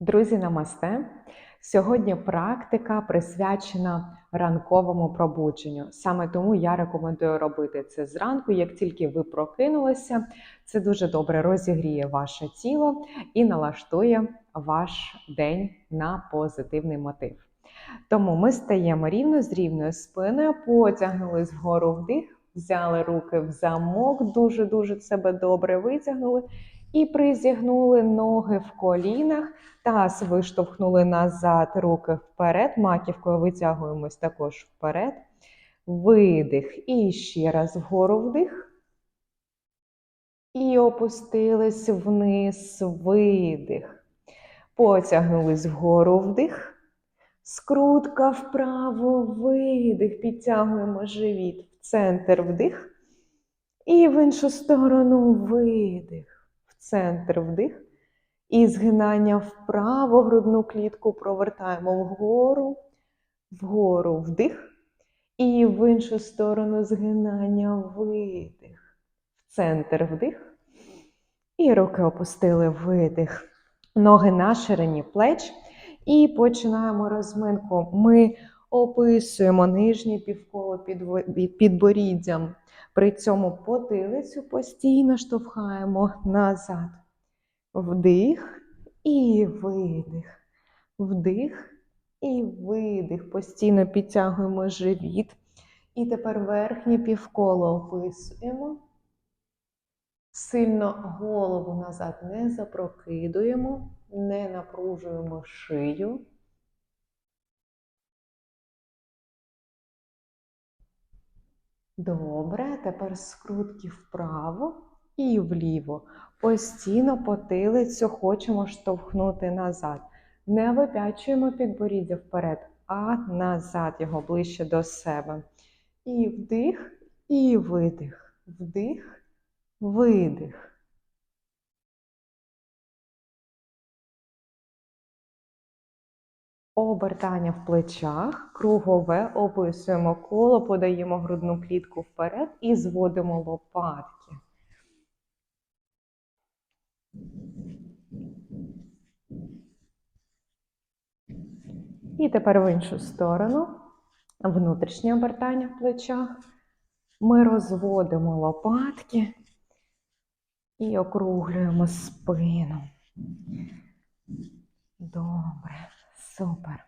Друзі, намасте! Сьогодні практика присвячена ранковому пробудженню. Саме тому я рекомендую робити це зранку, як тільки ви прокинулися. Це дуже добре розігріє ваше тіло і налаштує ваш день на позитивний мотив. Тому ми стаємо рівно з рівною спиною, потягнулись вгору вдих, взяли руки в замок, дуже-дуже себе добре витягнули. І призігнули ноги в колінах, таз виштовхнули назад, руки вперед, маківкою витягуємось також вперед. Видих. І ще раз вгору вдих. І опустились вниз, видих. Потягнулись вгору вдих. Скрутка вправо, видих. Підтягуємо живіт в центр вдих. І в іншу сторону видих центр вдих. І згинання вправо грудну клітку провертаємо вгору, вгору вдих. І в іншу сторону згинання видих. В центр вдих. І руки опустили видих. Ноги на ширині плеч. І починаємо розминку. Ми описуємо нижнє півколо під підборіддям. При цьому потилицю постійно штовхаємо назад. Вдих і видих. Вдих і видих. Постійно підтягуємо живіт. І тепер верхнє півколо описуємо. Сильно голову назад не запрокидуємо, не напружуємо шию. Добре, тепер скрутки вправо і вліво. Постійно потилицю хочемо штовхнути назад. Не вип'ячуємо підборіддя вперед, а назад його ближче до себе. І вдих, і видих. Вдих, видих. Обертання в плечах, кругове, описуємо коло, подаємо грудну клітку вперед і зводимо лопатки. І тепер в іншу сторону, внутрішнє обертання в плечах. Ми розводимо лопатки і округлюємо спину. Добре. Супер.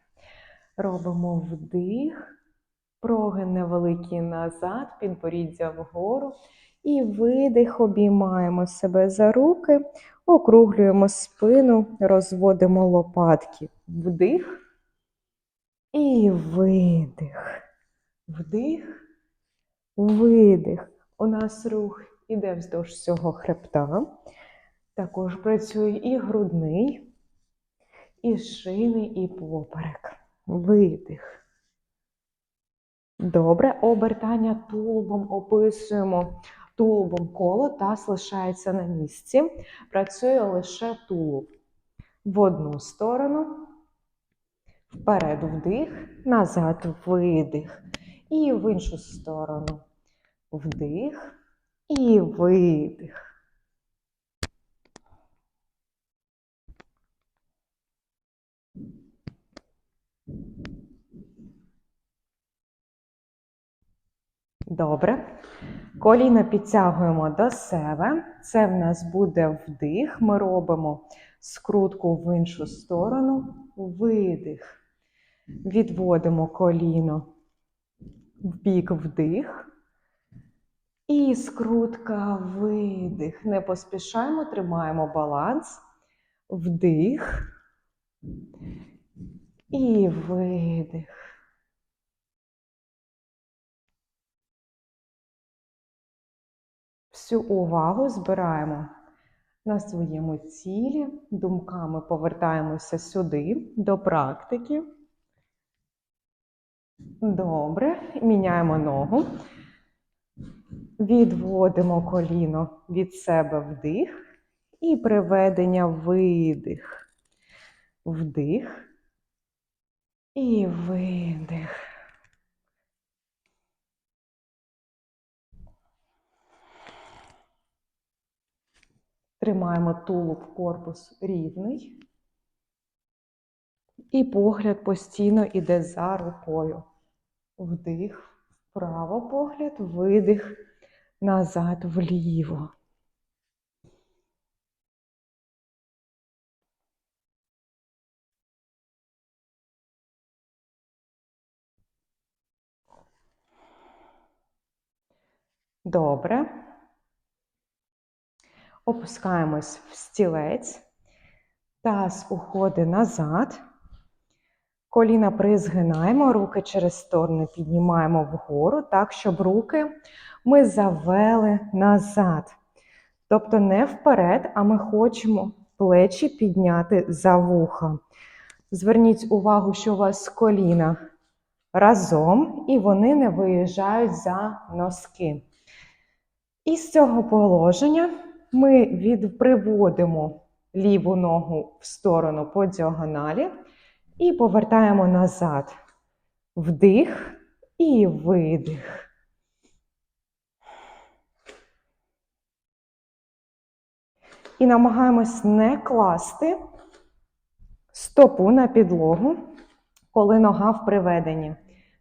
Робимо вдих, прогин невеликий назад, підборіддя вгору. І видих, обіймаємо себе за руки, округлюємо спину, розводимо лопатки. Вдих і видих. Вдих, видих. У нас рух іде вздовж цього хребта. Також працює і грудний і шини, і поперек. Видих. Добре, обертання тулубом описуємо тулубом коло, таз лишається на місці. Працює лише тулуб. В одну сторону. Вперед вдих, назад видих. І в іншу сторону. Вдих і видих. Добре. Коліна підтягуємо до себе. Це в нас буде вдих. Ми робимо скрутку в іншу сторону, видих. Відводимо коліно в бік вдих. І скрутка видих. Не поспішаємо, тримаємо баланс. Вдих. І видих. Всю увагу збираємо на своєму цілі, думками повертаємося сюди, до практики. Добре, міняємо ногу. Відводимо коліно від себе вдих і приведення видих. Вдих і видих. Тримаємо тулуб корпус рівний. І погляд постійно йде за рукою. Вдих, вправо погляд, видих, назад вліво. Добре. Опускаємось в стілець. Таз уходить назад. Коліна призгинаємо, руки через сторони піднімаємо вгору, так, щоб руки ми завели назад. Тобто не вперед, а ми хочемо плечі підняти за вуха. Зверніть увагу, що у вас коліна разом, і вони не виїжджають за носки. І з цього положення ми приводимо ліву ногу в сторону по діагоналі і повертаємо назад. Вдих і видих. І намагаємось не класти стопу на підлогу, коли нога в приведенні.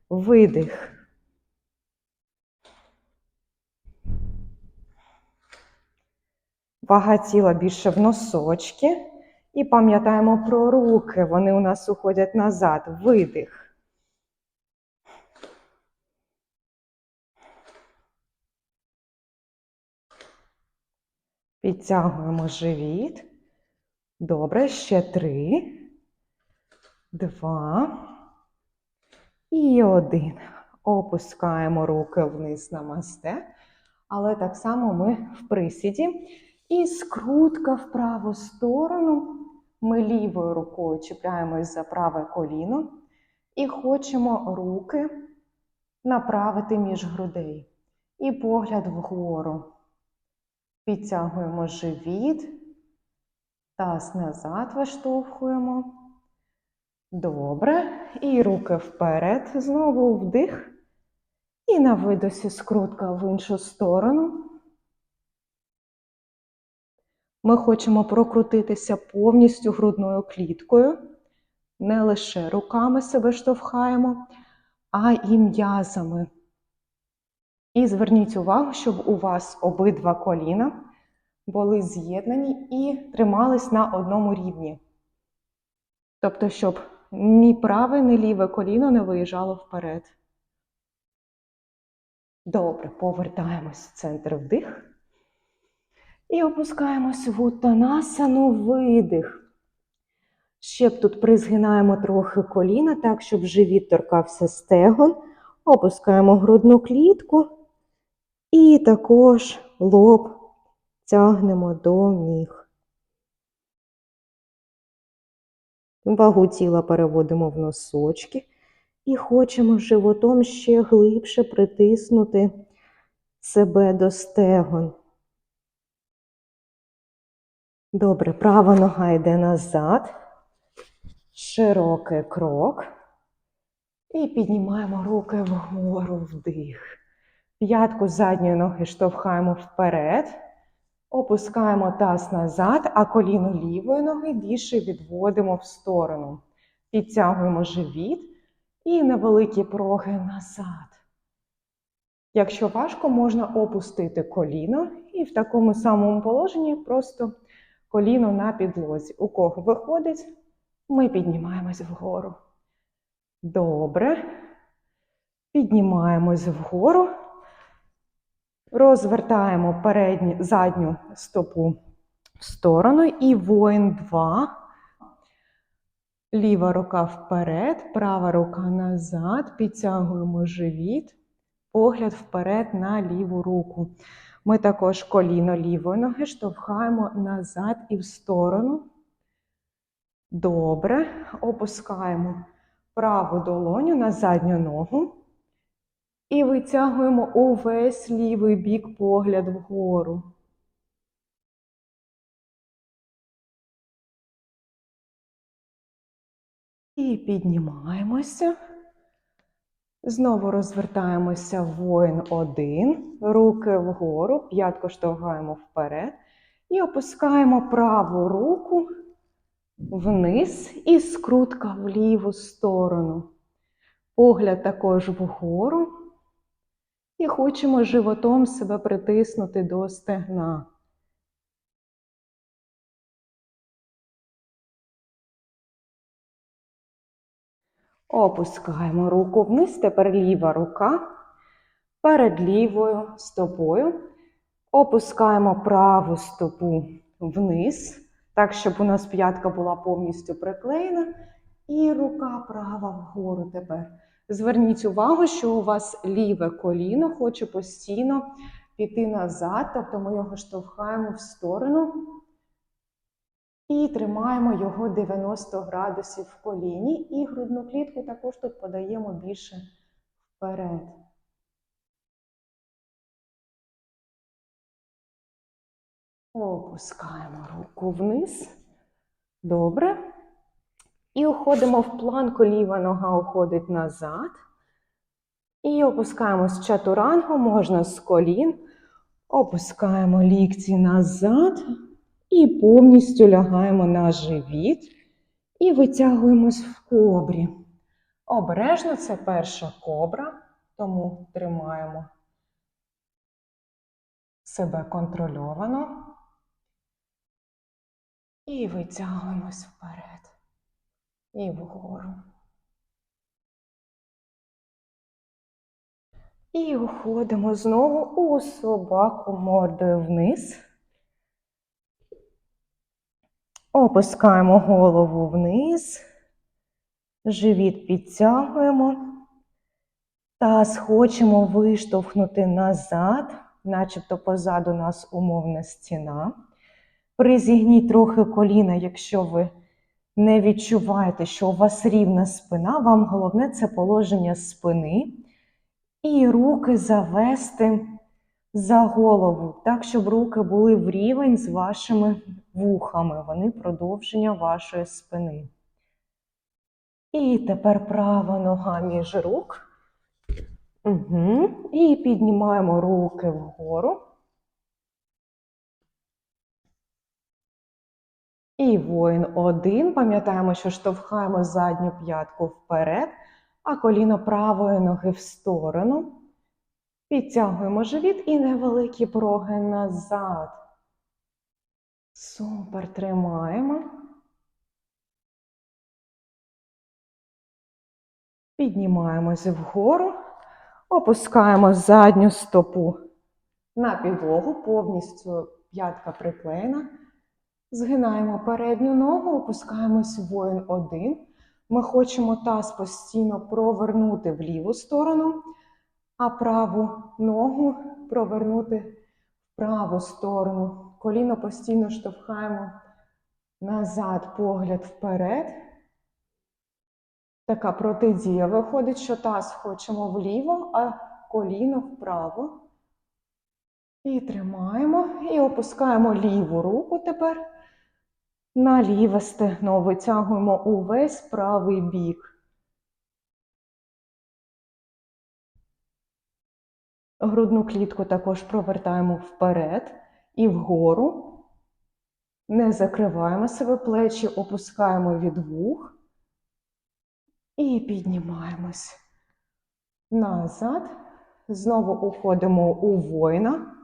Видих. Вага тіла більше в носочки. І пам'ятаємо про руки. Вони у нас уходять назад. Видих. Підтягуємо живіт. Добре, ще три, два і один. Опускаємо руки вниз на масте. Але так само ми в присіді. І скрутка в праву сторону. Ми лівою рукою чіпляємось за праве коліно і хочемо руки направити між грудей. І погляд вгору. Підтягуємо живіт, таз назад виштовхуємо. Добре. І руки вперед. Знову вдих. І на видосі скрутка в іншу сторону. Ми хочемо прокрутитися повністю грудною кліткою. Не лише руками себе штовхаємо, а і м'язами. І зверніть увагу, щоб у вас обидва коліна були з'єднані і тримались на одному рівні. Тобто, щоб ні праве, ні ліве коліно не виїжджало вперед. Добре, повертаємось в центр вдих. І опускаємось в утанасану видих. Ще б тут призгинаємо трохи коліна, так, щоб живіт торкався стегон. Опускаємо грудну клітку. І також лоб тягнемо до ніг. Вагу тіла переводимо в носочки. І хочемо животом ще глибше притиснути себе до стегон. Добре, права нога йде назад. Широкий крок. І піднімаємо руки вгору вдих. П'ятку задньої ноги штовхаємо вперед. Опускаємо таз назад, а коліно лівої ноги більше відводимо в сторону. Підтягуємо живіт і невеликі проги назад. Якщо важко, можна опустити коліно і в такому самому положенні просто коліно на підлозі. У кого виходить, ми піднімаємось вгору. Добре. Піднімаємось вгору. Розвертаємо передню, задню стопу в сторону і воїн 2. Ліва рука вперед, права рука назад. Підтягуємо живіт, погляд вперед на ліву руку. Ми також коліно лівої ноги штовхаємо назад і в сторону. Добре. Опускаємо праву долоню на задню ногу. І витягуємо увесь лівий бік погляд вгору. І піднімаємося. Знову розвертаємося воїн один, руки вгору, п'ятку штовхаємо вперед. І опускаємо праву руку вниз і скрутка в ліву сторону. Погляд також вгору. І хочемо животом себе притиснути до стегна. Опускаємо руку вниз, тепер ліва рука перед лівою стопою. Опускаємо праву стопу вниз, так, щоб у нас п'ятка була повністю приклеєна. І рука права вгору тепер. Зверніть увагу, що у вас ліве коліно хоче постійно піти назад, тобто ми його штовхаємо в сторону і тримаємо його 90 градусів в коліні. І грудну клітку також тут подаємо більше вперед. Опускаємо руку вниз. Добре. І уходимо в планку, ліва нога уходить назад. І опускаємо з чатурангу, можна з колін. Опускаємо лікті назад і повністю лягаємо на живіт і витягуємось в кобрі. Обережно це перша кобра, тому тримаємо себе контрольовано. І витягуємось вперед. І вгору. І уходимо знову у собаку мордою вниз. Опускаємо голову вниз, живіт підтягуємо. Таз хочемо виштовхнути назад, начебто позаду нас умовна стіна. Призігніть трохи коліна, якщо ви не відчуваєте, що у вас рівна спина, вам головне це положення спини. І руки завести за голову, так, щоб руки були в рівень з вашими вухами. Вони продовження вашої спини. І тепер права нога між рук. Угу. І піднімаємо руки вгору. І воїн один. Пам'ятаємо, що штовхаємо задню п'ятку вперед, а коліно правої ноги в сторону. Підтягуємо живіт і невеликі проги назад. Супер, тримаємо. Піднімаємось вгору, опускаємо задню стопу на підлогу, повністю п'ятка приклеєна. Згинаємо передню ногу, опускаємось в воїн один. Ми хочемо таз постійно провернути в ліву сторону, а праву ногу провернути в праву сторону. Коліно постійно штовхаємо назад, погляд вперед. Така протидія виходить, що таз хочемо вліво, а коліно вправо. І тримаємо. І опускаємо ліву руку тепер на ліве стегно. Витягуємо увесь правий бік. Грудну клітку також провертаємо вперед і вгору. Не закриваємо себе плечі, опускаємо від вух. І піднімаємось назад. Знову уходимо у воїна.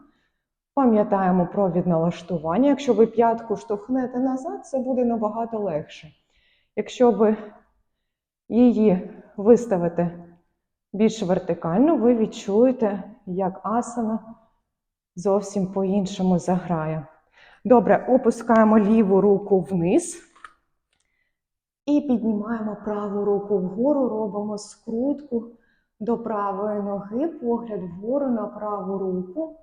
Пам'ятаємо про відналаштування. Якщо ви п'ятку штовхнете назад, це буде набагато легше. Якщо ви її виставите більш вертикально, ви відчуєте, як асана зовсім по-іншому заграє. Добре, опускаємо ліву руку вниз. І піднімаємо праву руку вгору, робимо скрутку до правої ноги, погляд вгору на праву руку.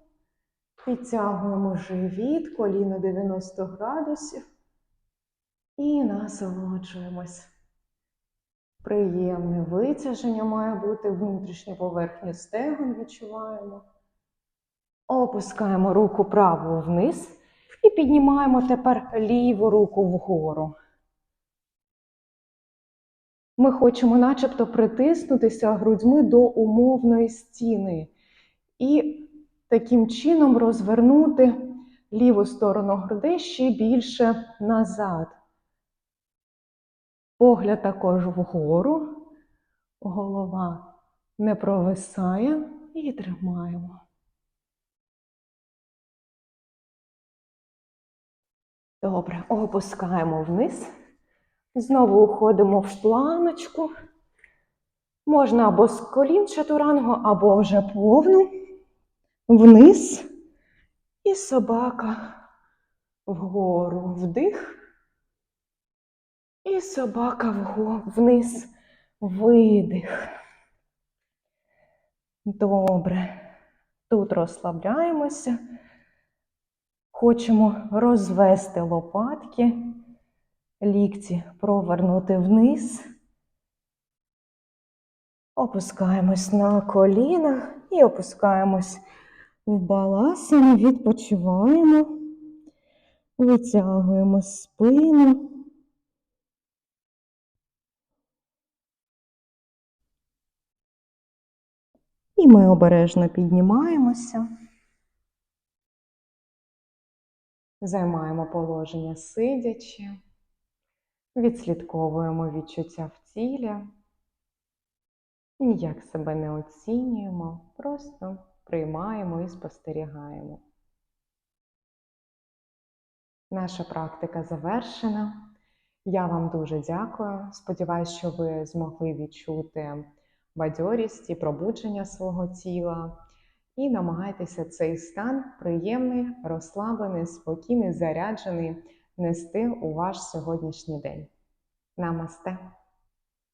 Підтягуємо живіт, коліно 90 градусів. І насолоджуємось. Приємне витяження має бути внутрішню поверхню стегон відчуваємо. Опускаємо руку праву вниз і піднімаємо тепер ліву руку вгору. Ми хочемо начебто притиснутися грудьми до умовної стіни. І таким чином розвернути ліву сторону грудей ще більше назад. Погляд також вгору, голова не провисає і тримаємо. Добре, опускаємо вниз. Знову уходимо в планочку. Можна або з колін чатурангу, або вже повну. Вниз. І собака вгору. Вдих. І собака вниз. Видих. Добре. Тут розслабляємося. Хочемо розвести лопатки, лікті провернути вниз. Опускаємось на коліна і опускаємось в баласану, відпочиваємо, витягуємо спину. І ми обережно піднімаємося. Займаємо положення сидячи, відслідковуємо відчуття в тілі, ніяк себе не оцінюємо, просто приймаємо і спостерігаємо. Наша практика завершена. Я вам дуже дякую. Сподіваюсь, що ви змогли відчути бадьорість і пробудження свого тіла. І намагайтеся цей стан приємний, розслаблений, спокійний, заряджений нести у ваш сьогоднішній день. Намасте!